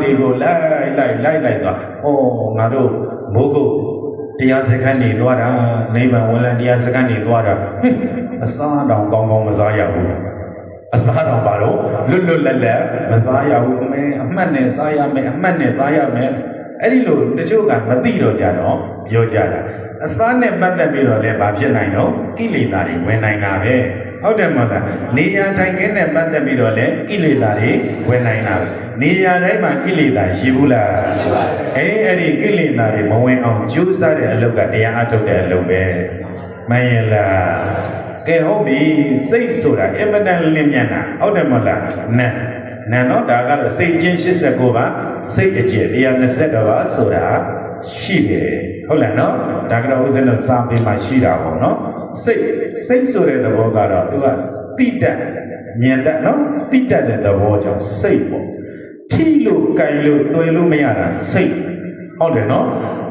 တွေကိုလိုက်လိုက်လိုက်လိုက်သွားဩငါတို့မိုးကုတ်တရားစခန်းနေသွားတာနိဗ္ဗာန်ဝင်လန်းတရားစခန်းနေသွားတာဟင်အစားတောင်ကောင်းကောင်းမစားရဘူးအစားတောင်ပါတော့လွတ်လွတ်လပ်လပ်မစားရဘူးအမေအမှတ်နဲ့စားရမယ်အမှတ်နဲ့စားရမယ်အဲ့ဒီလိုတချို့ကမသိတော့ကြတော့ပြောကြတာအစားနဲ့ပတ်သက်ပြီးတော့လည်းဘာဖြစ်နိုင်တော့ကိလေသာတွေဝင်နိုင်တာပဲ ဟုတ်တယ်မဟုတ်လားနေရာထိုင်ခင်းနဲ့ပတ်သက်ပြီးတော့လည်းကိလေသာတွေဝင်နိုင်တာပဲနေရာတိုင်းမှာကိလေသာရှိဘူးလားအေးအဲ့ဒီကိလေသာတွေမဝင်အောင်ကြိုးစားတဲ့အလုပ်ကတရားအထုတ်တဲ့အလုပ်ပဲမှန်ရဲ့လားကဲဟုတ်ပြီစိတ်ဆိုတာအင်မတန်လင်းမြန်တာဟုတ်တယ်မဟုတ်လားနာနာတော့ဒါကတော့စိတ်ချင်း89ပါစိတ်အကျယ်120ပါဆိုတာရှိတယ်ဟုတ်လားနော်ဒါကတော့ဥစ္စာလို့စာပေမှာရှိတာပေါ့နော် စိတ်စိတ်ဆိုတဲ့သဘောကတော့သူကတိတတ်မြင်တတ်နော်တိတတ်တဲ့သဘောကြောင့်စိတ်ပေါ့ထိလို့ကြိုင်လို့တွယ်လို့မရတာစိတ်ဟုတ်တယ်နော်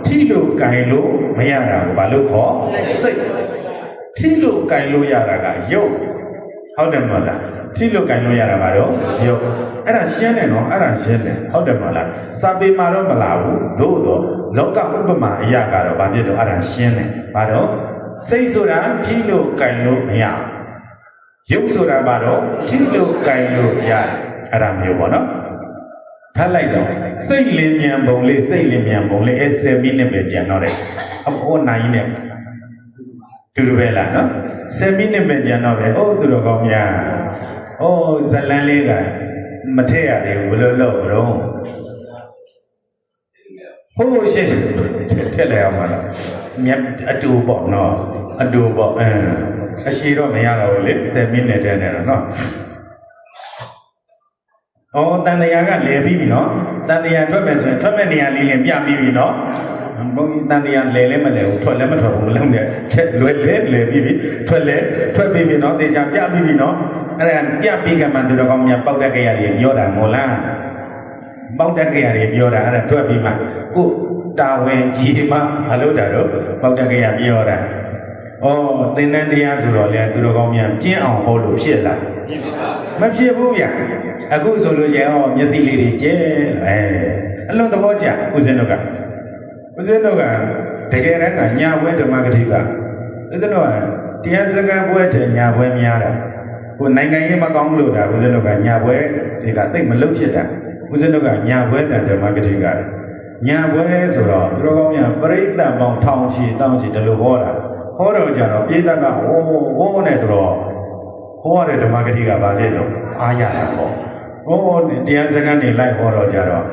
ထိလို့ကြိုင်လို့မရတာကိုဘာလို့ခေါ်စိတ်ထိလို့ကြိုင်လို့ရတာကယုတ်ဟုတ်တယ်မဟုတ်လားထိလို့ကြိုင်လို့ရတာကတော့ယုတ်အဲ့ဒါရှင်းတယ်နော်အဲ့ဒါရှင်းတယ်ဟုတ်တယ်မဟုတ်လားစာပေမှာတော့မလာဘူးတို့တော့လောကဥပမာအရာကတော့ဘာဖြစ်လို့အဲ့ဒါရှင်းတယ်ဘာတော့ စိတ်ဆိုတာထိလို့ကြိုင်လို့မရဘူးရုပ်ဆိုတာဘာတော့ထိလို့ကြိုင်လို့ရတယ်အဲ့ဒါမျိုးပေါ့နော်ဖတ်လိုက်တော့စိတ်လင်းမြန်ပုံလေးစိတ်လင်းမြန်ပုံလေးအဲ10မိနစ်ပဲကြံတော့တယ်အဖို့နိုင်နဲ့တူတူပဲလားနော်10မိနစ်ပဲကြံတော့ပဲအိုးသူတော်ကောင်းများအိုးဇလန်းလေးကမထည့်ရသေးဘူးဘယ်လိုလုပ် မလို့ဟိုးရှင်းထည့်လိုက်အောင်မလားမြတ်အတူပေါ့နော်အတူပေါ့အင်းအရှိတော့မရတော့ဘူးလေ10မိနစ်တည်းနဲ့တော့နော်။အော်တန်တရားကလဲပြီးပြီနော်။တန်တရားထွက်မယ်ဆိုရင်ထွက်မဲ့နေရာလေးလည်းပြပြီးပြီနော်။ဘုန်းကြီးတန်တရားလဲလဲမလဲဘူးထွက်လဲမထွက်ဘူးမလုံးနဲ့ချက်လွယ်လဲလဲပြီးပြီထွက်လဲထွက်ပြီးပြီနော်တေချာပြပြီးပြီနော်။အဲ့ဒါပြပြီးကမှသူတော်ကောင်းများပေါက်တက်ကြရတယ်ပြောတာမို့လား။ ပေါက်တက်ကြရတယ်ပြောတာအဲ့ဒါထွက်ပြီးမှကိုတာဝန်ကြီးမှမလုပ်တာတော့ပေါက်တက်ကြရပြောတာ။အော်သင်္นานတရားဆိုတော့လေသူတော်ကောင်းများပြင်းအောင်ဟောလို့ဖြစ်လား။ မဖြစ်ဘူးဗျအခုဆိုလို့ရှိရင်ဟောမျက်စိလေးတွေကျဲအဲအလွန်သဘောကျဦးဇင်းတို့ကဦးဇင်းတို့ကတကယ်တမ်းကညာဘွဲဓမ္မဂတိကဦးဇင်းတို့ကတရားစကားပွဲတဲ့ညာဘွဲများတာကိုနိုင်ငံရေးမကောင်းလို့ဒါဦးဇင်းတို့ကညာဘွဲတွေကတိတ်မလုဖြစ်တာ ဦးဇင်းတို့ကညာဘွဲတဲ့ဓမ္မဂတိကညာဘွဲဆိုတော့သူတော်ကောင်းများပြိဋ္ဌာန်ပေါင်းထောင်ချီတောင်းချီဒီလိုဟောတာဟောတော့ကြတော့ပြည်သက်ကဟိုးဟိုးနဲ့ဆိုတော့ဟောရတဲ့ဓမ္မဂတိကဘာဖြစ်လို့အားရတာပေါ့ဟောတရားစကားနေလိုက်ဟောတော့ကြတော့